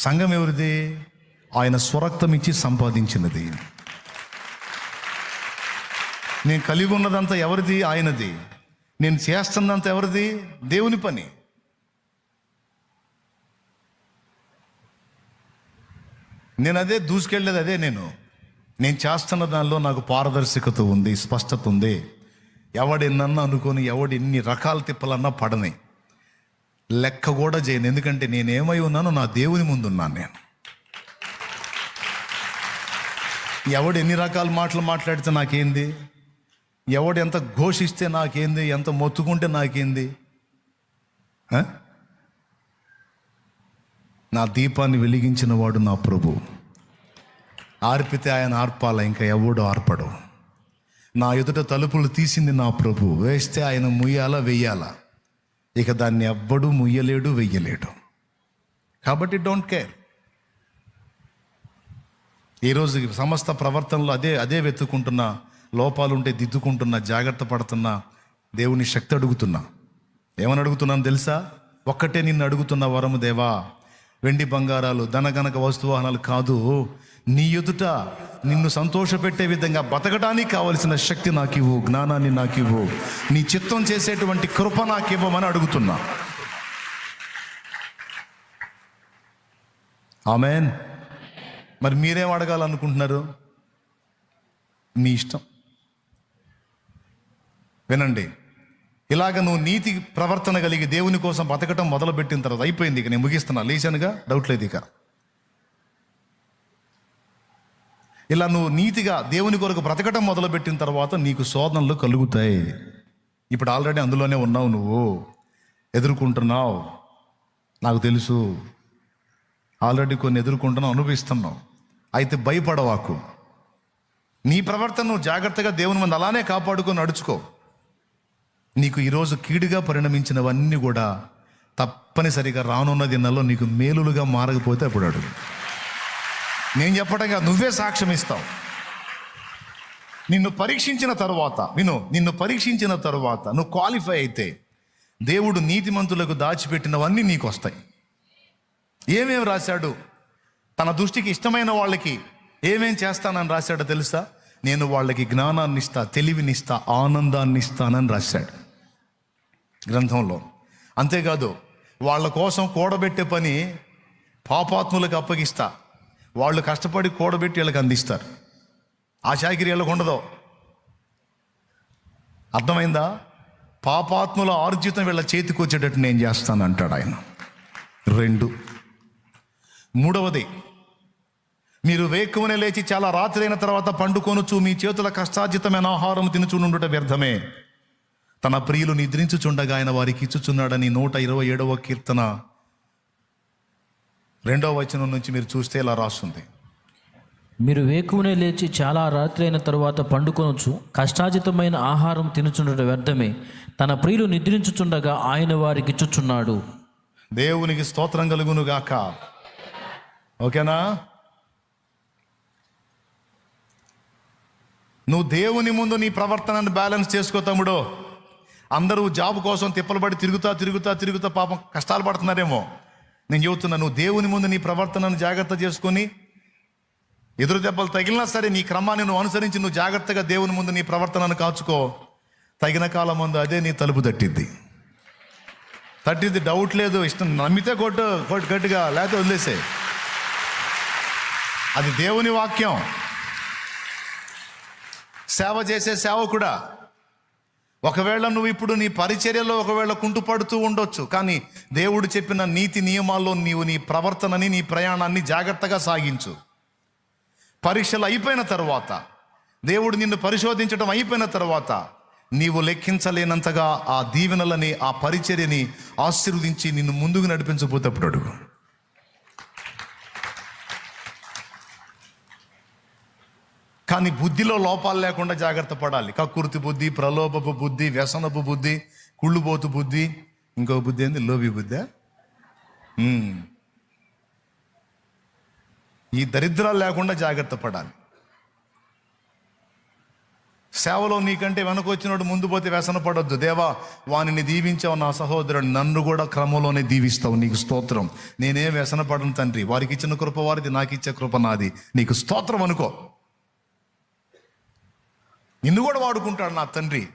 సంఘం ఎవరిది? ఆయన స్వరక్తం ఇచ్చి సంపాదించినది. నేను కలిగి ఉన్నదంతా ఎవరిది? ఆయనది. నేను చేస్తున్నంత ఎవరిది? దేవుని పని. నేను అదే దూసుకెళ్ళేది అదే నేను. నేను చేస్తున్న దానిలో నాకు పారదర్శకత ఉంది స్పష్టత ఉంది. ఎవడెన్నన్నా అనుకొని ఎవడెన్ని రకాల తిప్పలన్నా పడని. లెక్క కూడా చేయను. ఎందుకంటే నేనేమై ఉన్నానో నా దేవుని ముందు ఉన్నాను నేను. ఎవడు ఎన్ని రకాల మాటలు మాట్లాడితే నాకేంది? ఎవడు ఎంత ఘోషిస్తే నాకేంది? ఎంత మొత్తుకుంటే నాకేంది? నా దీపాన్ని వెలిగించిన వాడు నా ప్రభు. ఆర్పితే ఆయన ఆర్పాల ఇంకా ఎవడు ఆర్పడు? నా ఎదుట తలుపులు తీసింది నా ప్రభు. వేస్తే ఆయన ముయ్యాలా వెయ్యాలా. ఇక దాన్ని ఎవ్వడూ ముయ్యలేడు వెయ్యలేడు. కాబట్టి డోంట్ కేర్ ఈరోజు సమస్త ప్రవర్తనలో అదే అదే వెతుకుంటున్నా లోపాలుంటే దిద్దుకుంటున్నా జాగ్రత్త పడుతున్నా దేవుని శక్తి అడుగుతున్నా. ఏమని అడుగుతున్నాను తెలుసా? ఒక్కటే నిన్ను అడుగుతున్న వరము దేవా వెండి బంగారాలు ధనగనక వస్తువాహనాలు కాదు. నీ ఎదుట నిన్ను సంతోషపెట్టే విధంగా బతకడానికి కావలసిన శక్తి నాకు ఇవ్వు జ్ఞానాన్ని నాకు ఇవ్వు నీ చిత్తం చేసేటువంటి కృప నాకు ఇవ్వమని అడుగుతున్నా. ఆమెన్. మరి మీరేం అడగాలనుకుంటున్నారు? మీ ఇష్టం. వినండి. ఇలాగ నువ్వు నీతి ప్రవర్తన కలిగి దేవుని కోసం బతకటం మొదలుపెట్టిన తర్వాత అయిపోయింది ఇక నేను ముగిస్తున్నా. లేచానుగా? డౌట్ లేదు ఇక. ఇలా నువ్వు నీతిగా దేవుని కొరకు బ్రతకటం మొదలుపెట్టిన తర్వాత నీకు శోధనలు కలుగుతాయి. ఇప్పుడు ఆల్రెడీ అందులోనే ఉన్నావు నువ్వు. ఎదుర్కొంటున్నావు. నాకు తెలుసు. ఆల్రెడీ కొన్ని ఎదుర్కొంటున్నావు అనుభవిస్తున్నావు. అయితే భయపడవాకు. నీ ప్రవర్తన నువ్వు జాగ్రత్తగా దేవుని మంది అలానే కాపాడుకొని నడుచుకో. నీకు ఈరోజు కీడుగా పరిణమించినవన్నీ కూడా తప్పనిసరిగా రానున్న దినాల్లో నీకు మేలులుగా మారకపోతే అప్పుడు అడుగు. నేను చెప్పటంగా నువ్వే సాక్ష్యం ఇస్తావు. నిన్ను పరీక్షించిన తరువాత విను నిన్ను పరీక్షించిన తరువాత నువ్వు క్వాలిఫై అయితే దేవుడు నీతిమంతులకు దాచిపెట్టినవన్నీ నీకు వస్తాయి. ఏమేమి రాశాడు? తన దృష్టికి ఇష్టమైన వాళ్ళకి ఏమేం చేస్తానని రాశాడో తెలుసా? నేను వాళ్ళకి జ్ఞానాన్ని ఇస్తా తెలివినిస్తా ఆనందాన్ని ఇస్తానని రాశాడు. గ్రంథంలో. అంతేకాదు వాళ్ళ కోసం కూడబెట్టే పని పాపాత్ములకు అప్పగిస్తా వాళ్ళు కష్టపడి కూడబెట్టి వీళ్ళకి అందిస్తారు. ఆ చాకిరి వీళ్ళకు ఉండదు. అర్థమైందా? పాపాత్ముల ఆర్జితం వీళ్ళ చేతికి వచ్చేటట్టు నేను చేస్తాను అంటాడు ఆయన. రెండు. మూడవది మీరు వేకువనే లేచి చాలా రాత్రి అయిన తర్వాత పండుకొనుచు మీ చేతుల కష్టార్జితమైన ఆహారం తినుచుండుట వ్యర్థమే. తన ప్రియులు నిద్రించుచుండగా ఆయన వారికి ఇచ్చుచున్నాడని నూట ఇరవై ఏడవ కీర్తన. రెండవ వచనం నుంచి మీరు చూస్తే ఇలా రాస్తుంది. మీరు వేకువనే లేచి చాలా రాత్రి అయిన తరువాత పండుకొనొచ్చు. కష్టాజితమైన ఆహారం తినుచుండట వ్యర్థమే. తన ప్రియులు నిద్రించుచుండగా ఆయన వారికి ఇచ్చుచున్నాడు. దేవునికి స్తోత్రం కలుగును గాక. ఓకేనా? నువ్వు దేవుని ముందు నీ ప్రవర్తనను బ్యాలెన్స్ చేసుకో తమ్ముడు. అందరూ జాబ్ కోసం తిప్పలు పడి తిరుగుతా తిరుగుతా తిరుగుతా పాపం కష్టాలు పడుతున్నారేమో. నేను చెబుతున్నా నువ్వు దేవుని ముందు నీ ప్రవర్తనను జాగ్రత్త చేసుకొని ఎదురు దెబ్బలు తగిలినా సరే నీ క్రమాన్ని నువ్వు అనుసరించి నువ్వు జాగ్రత్తగా దేవుని ముందు నీ ప్రవర్తనను కాచుకో. తగిన కాలం ముందు అదే నీ తలుపు తట్టిద్ది. తట్టిద్ది డౌట్ లేదు ఇష్టం నమ్మితే కొట్టు కొట్టు గట్టిగా లేకపోతే వదిలేసే. అది దేవుని వాక్యం. సేవ చేసే సేవ కూడా ఒకవేళ నువ్వు ఇప్పుడు నీ పరిచర్యలో ఒకవేళ కుంటుపడుతూ ఉండొచ్చు కానీ దేవుడు చెప్పిన నీతి నియమాల్లో నీవు నీ ప్రవర్తనని నీ ప్రయాణాన్ని జాగ్రత్తగా సాగించు. పరీక్షలు అయిపోయిన తర్వాత దేవుడు నిన్ను పరిశోధించడం అయిపోయిన తర్వాత నీవు లెక్కించలేనంతగా ఆ దీవెనలని ఆ పరిచర్యని ఆశీర్వదించి నిన్ను ముందుకు నడిపించబోతే అప్పుడు అడుగు. కానీ బుద్ధిలో లోపాలు లేకుండా జాగ్రత్త పడాలి. కక్కుర్తి బుద్ధి ప్రలోభపు బుద్ధి వ్యసనపు బుద్ధి కుళ్ళుబోతు బుద్ధి ఇంకో బుద్ధి ఏంది? లోబి బుద్ధి. ఈ దరిద్రాలు లేకుండా జాగ్రత్త పడాలి. సేవలో నీకంటే వెనకొచ్చినోడు ముందు పోతే వ్యసన పడొద్దు. దేవా వానిని దీవించావు నా సహోదరుడు నన్ను కూడా క్రమంలోనే దీవిస్తావు. నీకు స్తోత్రం. నేనే వ్యసన పడను తండ్రి. వారికి ఇచ్చిన కృప వారిది నాకు ఇచ్చే కృప నాది. నీకు స్తోత్రం అనుకో. నిన్ను కూడా వాడుకుంటాడు నా తండ్రి.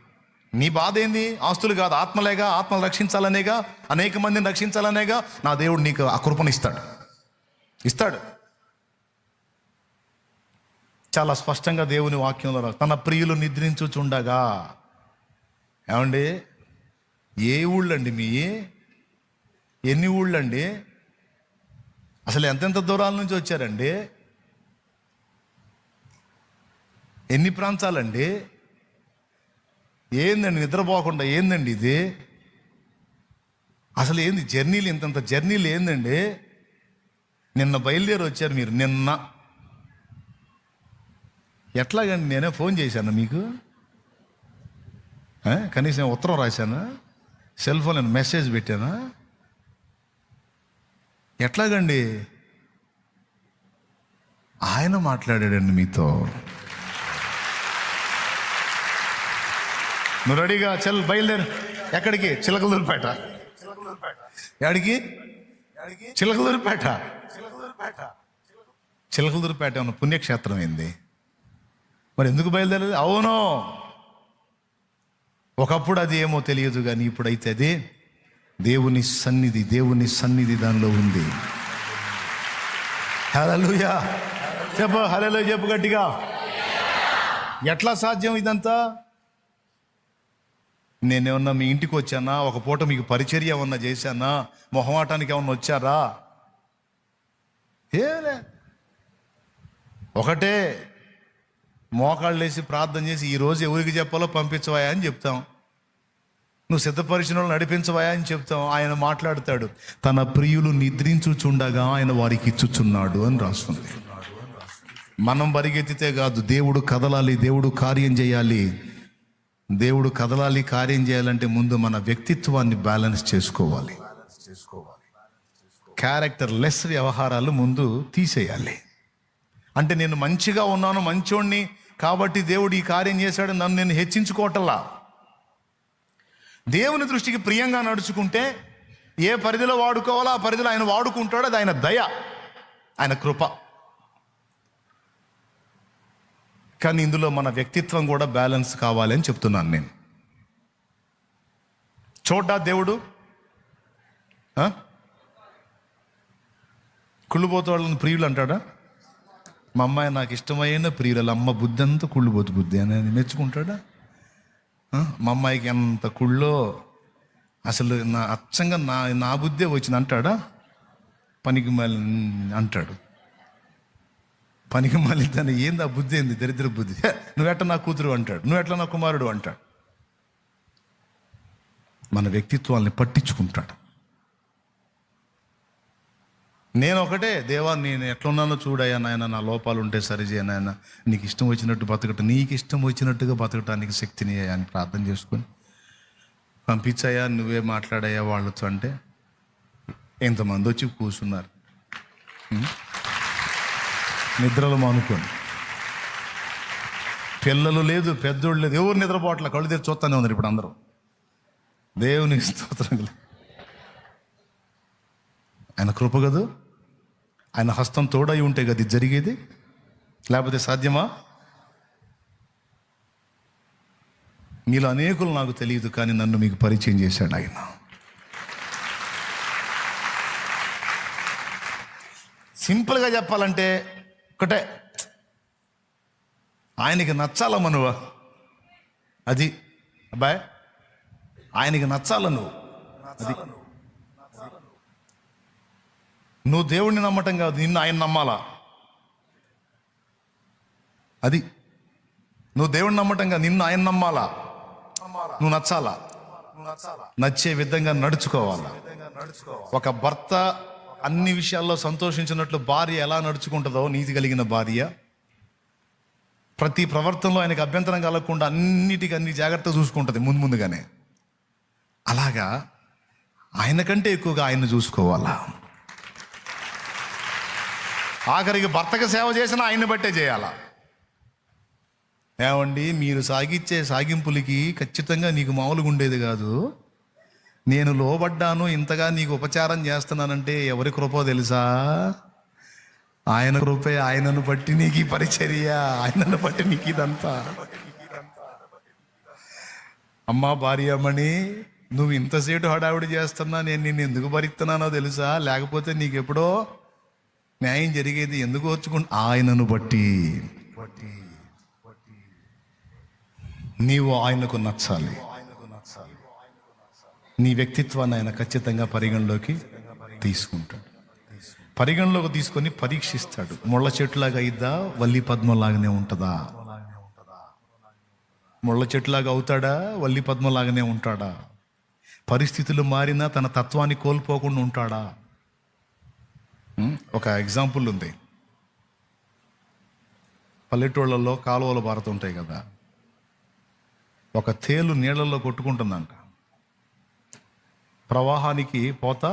నీ బాధ ఏంది? ఆస్తులు కాదు ఆత్మలేగా ఆత్మలు రక్షించాలనేగా అనేక మందిని రక్షించాలనేగా నా దేవుడు నీకు ఆ కృపను ఇస్తాడు. ఇస్తాడు. చాలా స్పష్టంగా దేవుని వాక్యంలో తన ప్రియులు నిద్రించుచుండగా. ఏమండి? ఏ ఊళ్ళండి మీ? ఎన్ని ఊళ్ళండి? అసలు ఎంతెంత దూరాల నుంచి వచ్చారండి? ఎన్ని ప్రాంతాలండి? ఏందండి నిద్రపోకుండా ఏందండి ఇది? అసలు ఏంది జర్నీలు ఇంతంత జర్నీలు ఏందండి? నిన్న బయలుదేరి వచ్చారు మీరు నిన్న. ఎట్లాగండి నేనే ఫోన్ చేశాను మీకు? కనీసం ఉత్తరం రాశాను? సెల్ ఫోన్ నేను మెసేజ్ పెట్టానా? ఎట్లాగండి? ఆయన మాట్లాడాడండి మీతో. నువ్వు రెడీగా చెల్ బయలుదేరు. ఎక్కడికి? చిలకలూరుపేట. ఎక్కడికి చిలకలూరుపేట. చిలకలూరుపేట ఉన్న పుణ్యక్షేత్రం ఏంది? మరి ఎందుకు బయలుదేరలేదు? అవును. ఒకప్పుడు అది ఏమో తెలియదు కానీ ఇప్పుడైతే అది దేవుని సన్నిధి దేవుని సన్నిధి దానిలో ఉంది. హలలుయా చెప్పు హలలు చెప్పు గట్టిగా. ఎట్లా సాధ్యం ఇదంతా? నేనేమన్నా మీ ఇంటికి వచ్చానా? ఒక పూట మీకు పరిచర్య ఏమన్నా చేశానా? మొహమాటానికి ఏమన్నా వచ్చారా? ఏలే ఒకటే మోకాళ్ళు వేసి ప్రార్థన చేసి ఈ రోజు ఎవరికి చెప్పాలో పంపించవాయా అని చెప్తాం. నువ్వు సిద్ధపరిచిన వాళ్ళు నడిపించవాయా అని చెప్తాం. ఆయన మాట్లాడతాడు. తన ప్రియులు నిద్రించుచుండగా ఆయన వారికి ఇచ్చుచున్నాడు అని రాస్తుంది. మనం పరిగెత్తితే కాదు దేవుడు కదలాలి దేవుడు కార్యం చేయాలి. దేవుడు కదలాలి కార్యం చేయాలంటే ముందు మన వ్యక్తిత్వాన్ని బ్యాలెన్స్ చేసుకోవాలి. క్యారెక్టర్ లెస్ వ్యవహారాలు ముందు తీసేయాలి. అంటే నేను మంచిగా ఉన్నాను మంచోణ్ణి కాబట్టి దేవుడు ఈ కార్యం చేశాడు నన్ను నేను హెచ్చించుకోవటల్లా దేవుని దృష్టికి ప్రియంగా నడుచుకుంటే ఏ పరిధిలో వాడుకోవాలో ఆ పరిధిలో ఆయన వాడుకుంటాడు అది ఆయన దయ ఆయన కృప. కానీ ఇందులో మన వ్యక్తిత్వం కూడా బ్యాలెన్స్ కావాలి అని చెప్తున్నాను నేను. చూడ్డా దేవుడు? ఆ? కుళ్ళుపోతే వాళ్ళని ప్రియులు అంటాడా? మా అమ్మాయి నాకు ఇష్టమైన ప్రియుల అమ్మ బుద్ధి అంతా కుళ్ళుపోతు బుద్ధి అని మెచ్చుకుంటాడా? మా అమ్మాయికి ఎంత కుళ్ళో అసలు నా అచ్చంగా నా నా బుద్ధే వచ్చింది అంటాడా? పనికి మళ్ళీ అంటాడు. పనికి మళ్ళీ తను ఏంది ఆ బుద్ధి ఏంది? దరిద్ర బుద్ధి. నువ్వెట్లా నువ్వెట్ట నా కూతురు అంటాడు? నువ్వెట్లా నా కుమారుడు అంటాడు? మన వ్యక్తిత్వాల్ని పట్టించుకుంటాడు. నేను ఒకటే దేవా నేను ఎట్లున్నానో చూడయ్యా నాయన నా లోపాలు ఉంటే సరిచేయ నాయన. నీకు ఇష్టం వచ్చినట్టు బతకటం నీకు ఇష్టం వచ్చినట్టుగా బతకటానికి శక్తిని అని ప్రార్థన చేసుకొని పంపించాయా నువ్వే మాట్లాడాయా వాళ్ళతో అంటే ఎంతమంది వచ్చి కూర్చున్నారు. నిద్రలు మానుకొని. పిల్లలు లేదు పెద్దోళ్ళు లేదు ఎవరు నిద్రపోట్ల కళ్ళు తెరిచి చూస్తానే ఉన్నారు ఇప్పుడు అందరూ. దేవుని స్తోత్రం. ఆయన కృప కదూ? ఆయన హస్తం తోడై ఉంటే కదా ఇది జరిగేది? లేకపోతే సాధ్యమా? మీలో అనేకులు నాకు తెలియదు కానీ నన్ను మీకు పరిచయం చేశాడు ఆయన. సింపుల్గా చెప్పాలంటే ఒకటే ఆయనకి నచ్చాల మనువ? అది. అబ్బాయి ఆయనకి నచ్చాల నువ్వు? అది. నువ్వు దేవుణ్ణి నమ్మటం కాదు నిన్ను ఆయన నమ్మాలా? అది. నువ్వు దేవుణ్ణి నమ్మటం కాదు నిన్ను ఆయన నమ్మాలా? నువ్వు నచ్చాలా? నచ్చే విధంగా నడుచుకోవాలా? ఒక భర్త అన్ని విషయాల్లో సంతోషించినట్లు భార్య ఎలా నడుచుకుంటుందో నీతి కలిగిన భార్య. ప్రతి ప్రవర్తనలో ఆయనకు అభ్యంతరం కలగకుండా అన్నిటికీ అన్ని జాగ్రత్త చూసుకుంటుంది ముందు ముందుగానే. అలాగా ఆయన కంటే ఎక్కువగా ఆయన చూసుకోవాలా? ఆఖరికి భర్తకు సేవ చేసిన ఆయన్ని బట్టే చేయాలా? ఏమండి మీరు సాగిచ్చే సాగింపులకి ఖచ్చితంగా నీకు మామూలుగా ఉండేది కాదు. నేను లోబడ్డాను ఇంతగా నీకు ఉపచారం చేస్తున్నానంటే ఎవరి కృపో తెలుసా? ఆయన కృపే ఆయనను బట్టి నీకు ఈ పరిచర్య ఆయనను బట్టి నీకు ఇదంతా అమ్మా భార్యమణి నువ్వు ఇంతసేటు హడావిడి చేస్తున్నా నేను నిన్ను ఎందుకు భరిస్తున్నానో తెలుసా? లేకపోతే నీకు ఎప్పుడో న్యాయం జరిగేది ఎందుకు వచ్చుకుంటు ఆయనను బట్టి. నీవు ఆయనకు నచ్చాలి. నీ వ్యక్తిత్వాన్ని ఆయన ఖచ్చితంగా పరిగణలోకి తీసుకుంటాడు. పరిగణలోకి తీసుకొని పరీక్షిస్తాడు. ముళ్ళ చెట్టులాగా అయిద్దా? వల్లి పద్మంలాగానే ఉంటుందా? ముళ్ళ చెట్టులాగా అవుతాడా? వల్లి పద్మలాగానే ఉంటాడా? పరిస్థితులు మారినా తన తత్వాన్ని కోల్పోకుండా ఉంటాడా? ఒక ఎగ్జాంపుల్ ఉంది. పల్లెటూళ్ళల్లో కాలువలు పారుతుంటాయి కదా. ఒక తేలు నీళ్ళల్లో కొట్టుకుంటుందంట. ప్రవాహానికి పోత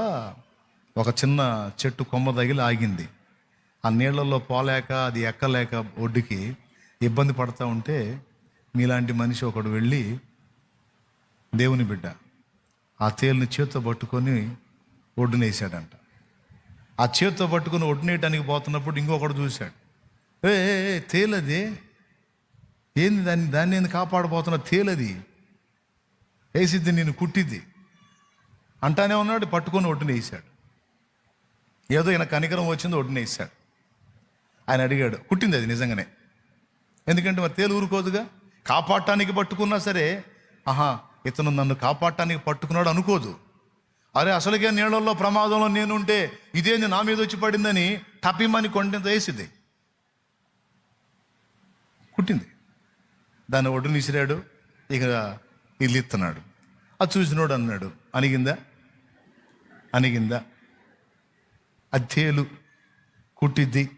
ఒక చిన్న చెట్టు కొమ్మ తగిలి ఆగింది. ఆ నీళ్ళల్లో పోలేక అది ఎక్కలేక ఒడ్డుకి ఇబ్బంది పడతా ఉంటే మీలాంటి మనిషి ఒకడు వెళ్ళి దేవుని బిడ్డ ఆ తేలుని చేత్తో పట్టుకొని ఒడ్డునేసాడంట ఆ చేతితో పట్టుకొని ఒడ్డునేయటానికి పోతున్నప్పుడు ఇంకొకడు చూశాడు. ఏ తేలది? ఏంది దాన్ని దాన్ని ఏంది కాపాడబోతున్న తేలది? వేసిద్ది నేను కుట్టిద్ది. అంటానే ఉన్నాడు పట్టుకొని ఒడ్డున వేసాడు ఏదో ఈయన కనికరం వచ్చింది ఒడ్డున వేసాడు ఆయన అడిగాడు కుట్టింది అది నిజంగానే. ఎందుకంటే మరి తేలు ఊరుకోదుగా? కాపాడటానికి పట్టుకున్నా సరే ఆహా ఇతను నన్ను కాపాడటానికి పట్టుకున్నాడు అనుకోదు. అరే అసలుకే నీళ్ళల్లో ప్రమాదంలో నేనుంటే ఇదేంది నా మీద వచ్చి పడిందని టపిమని కొండంత వేసింది. కుట్టింది. దాన్ని ఒడ్డున విసిరాడు ఇక ఇల్లు ఇస్తున్నాడు అది చూసినోడు అన్నాడు అనిగిందా? అనిగిందా? అత్తేలు కుట్టిద్ది.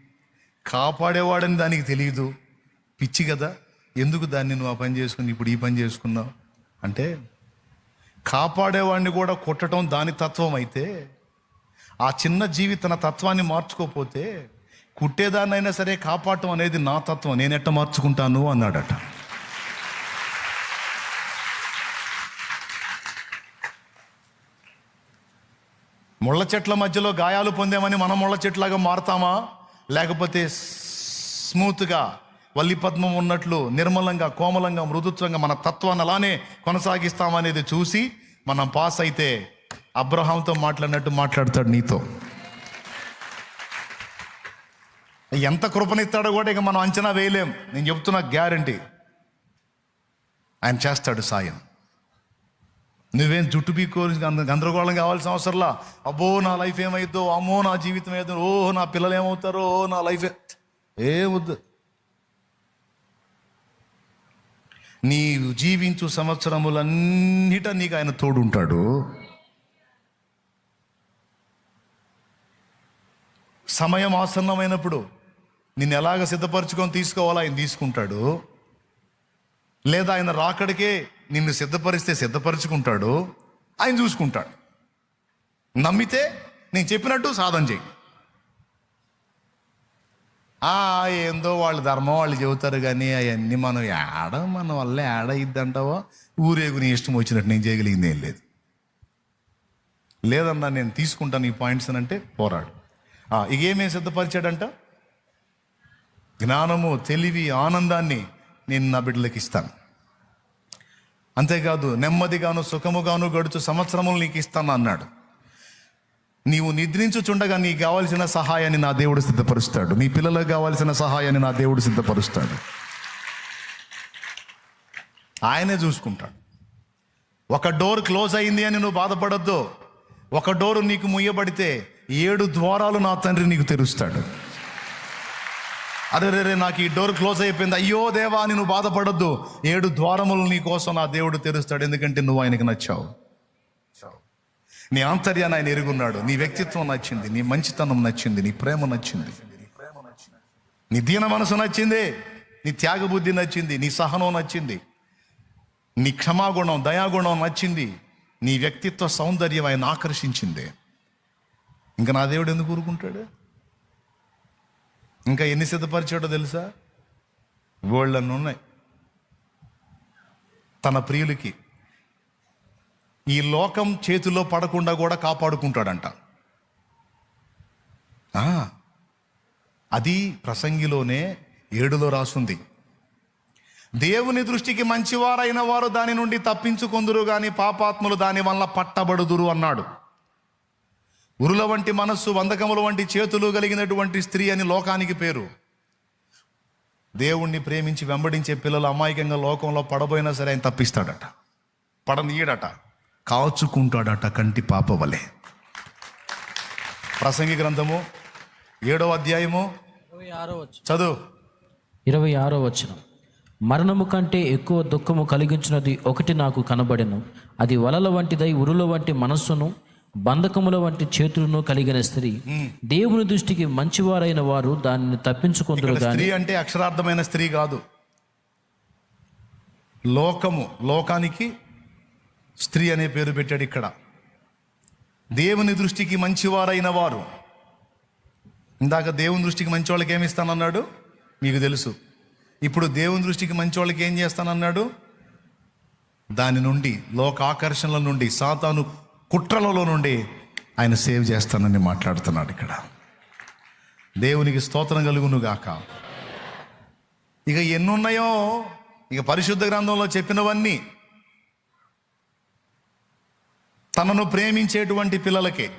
కాపాడేవాడని దానికి తెలియదు. పిచ్చి కదా. ఎందుకు దాన్ని నువ్వు ఆ పని చేసుకుని ఇప్పుడు ఈ పని చేసుకున్నావు? అంటే కాపాడేవాడిని కూడా కొట్టడం దాని తత్వం అయితే ఆ చిన్న జీవి తన తత్వాన్ని మార్చుకోపోతే కుట్టేదాన్నైనా సరే కాపాడటం అనేది నా తత్వం. నేను ఎట్ట మార్చుకుంటాను? అన్నాడట. ముళ్ళ చెట్ల మధ్యలో గాయాలు పొందామని మనం ముళ్ళ చెట్లాగా మారుతామా? లేకపోతే స్మూత్గా వల్లి పద్మం ఉన్నట్లు నిర్మలంగా కోమలంగా మృదుత్వంగా మన తత్వాన్ని అలానే కొనసాగిస్తామనేది చూసి మనం పాస్ అయితే అబ్రహాంతో మాట్లాడినట్టు మాట్లాడతాడు నీతో. ఎంత కృపనిస్తాడో కూడా ఇక మనం అంచనా వేయలేం. నేను చెప్తున్నా గ్యారంటీ ఆయన చేస్తాడు సాయం. నువ్వేం జుట్టు పీక్కోని గందరగోళం కావాల్సిన అవసరంలా? అబ్బో నా లైఫ్ ఏమైద్దో? అమ్మో నా జీవితం ఏదో ఓ నా పిల్లలు ఏమవుతారో? ఓ నా లైఫ్ ఏ వద్దు. నీవు జీవించు సంవత్సరములన్నిట నీకు ఆయన తోడుంటాడు. సమయం ఆసన్నమైనప్పుడు నిన్ను ఎలాగ సిద్ధపరచుకొని తీసుకోవాలో ఆయన తీసుకుంటాడు. లేదా ఆయన రాకడికే నిన్ను సిద్ధపరిస్తే సిద్ధపరచుకుంటాడు ఆయన చూసుకుంటాడు. నమ్మితే నేను చెప్పినట్టు సాధన చేయి. ఆ ఏందో వాళ్ళ ధర్మం వాళ్ళు చెబుతారు కానీ అవన్నీ మనం ఏడ మన వల్ల ఏడ ఇద్దంటావో ఊరేగు నీ ఇష్టం వచ్చినట్టు నేను చేయగలిగింది ఏం లేదు. లేదన్నా నేను తీసుకుంటాను ఈ పాయింట్స్ అని అంటే పోరాడు. ఇక ఏమేమి సిద్ధపరిచాడంట? జ్ఞానము తెలివి ఆనందాన్ని నేను నా బిడ్డలకు ఇస్తాను. అంతేకాదు నెమ్మదిగాను సుఖముగాను గడుచు సంవత్సరములు నీకు ఇస్తాను అన్నాడు. నీవు నిద్రించుచుండగా నీకు కావాల్సిన సహాయాన్ని నా దేవుడు సిద్ధపరుస్తాడు. నీ పిల్లలకు కావాల్సిన సహాయాన్ని నా దేవుడు సిద్ధపరుస్తాడు. ఆయనే చూసుకుంటాడు. ఒక డోర్ క్లోజ్ అయింది అని నువ్వు బాధపడద్దు. ఒక డోరు నీకు ముయ్యబడితే ఏడు ద్వారాలు నా తండ్రి నీకు తెరుస్తాడు. అరే రే రే నాకు ఈ డోర్ క్లోజ్ అయిపోయింది. అయ్యో దేవా అని నువ్వు బాధపడొద్దు. ఏడు ద్వారములు నీ కోసం నా దేవుడు తెరుస్తాడు. ఎందుకంటే నువ్వు ఆయనకి నచ్చావు. నీ ఆంతర్యాన్ని ఆయన ఎరుగున్నాడు. నీ వ్యక్తిత్వం నచ్చింది. నీ మంచితనం నచ్చింది. నీ ప్రేమ నచ్చింది. నీ దీన మనసు నచ్చింది. నీ త్యాగబుద్ధి నచ్చింది. నీ సహనం నచ్చింది. నీ క్షమాగుణం దయాగుణం నచ్చింది. నీ వ్యక్తిత్వ సౌందర్యం ఆయన ఆకర్షించింది. ఇంకా నా దేవుడు ఎందుకు ఊరుకుంటాడు? ఇంకా ఎన్ని సిద్ధపరిచాడో తెలుసా? గోల్డ్ ఉన్నాయి తన ప్రియులకి. ఈ లోకం చేతిలో పడకుండా కూడా కాపాడుకుంటాడంట. అది ప్రసంగిలోనే ఏడులో రాసుంది. దేవుని దృష్టికి మంచివారైన వారు దాని నుండి తప్పించుకొందురు కానీ పాపాత్ములు దాని వల్ల పట్టబడుదురు అన్నాడు. ఉరుల వంటి మనస్సు వందకముల వంటి చేతులు కలిగినటువంటి స్త్రీ అని లోకానికి పేరు. దేవుణ్ణి ప్రేమించి వెంబడించే పిల్లలు అమాయకంగా లోకంలో పడబోయినా సరే ఆయన తప్పిస్తాడట. పడనీయడట. కాచుకుంటాడట కంటి పాప వలె. ప్రసంగి గ్రంథము ఏడవ అధ్యాయము. ఇరవై ఆరో వచ్చిన చదువు. ఇరవై ఆరో వచ్చిన మరణము కంటే ఎక్కువ దుఃఖము కలిగించినది ఒకటి నాకు కనబడెను. అది వలల వంటిదై ఉరుల వంటి మనస్సును బంధకముల వంటి చేతులను కలిగిన స్త్రీ దేవుని దృష్టికి మంచివారైన వారు దానిని తప్పించుకుందరు స్త్రీ అంటే అక్షరార్థమైన స్త్రీ కాదు. లోకము లోకానికి స్త్రీ అనే పేరు పెట్టాడు ఇక్కడ. దేవుని దృష్టికి మంచివారైన వారు. ఇందాక దేవుని దృష్టికి మంచి వాళ్ళకి ఏమి ఇస్తానన్నాడు? మీకు తెలుసు. ఇప్పుడు దేవుని దృష్టికి మంచి వాళ్ళకి ఏం చేస్తానన్నాడు? దాని నుండి లోక ఆకర్షణల నుండి సాతాను కుట్రలలో నుండి ఆయన సేవ్ చేస్తానని మాట్లాడుతున్నాడు ఇక్కడ. దేవునికి స్తోత్రం కలుగును గాక. ఇక ఎన్నున్నాయో ఇక పరిశుద్ధ గ్రంథంలో చెప్పినవన్నీ తనను ప్రేమించేటువంటి పిల్లలకే.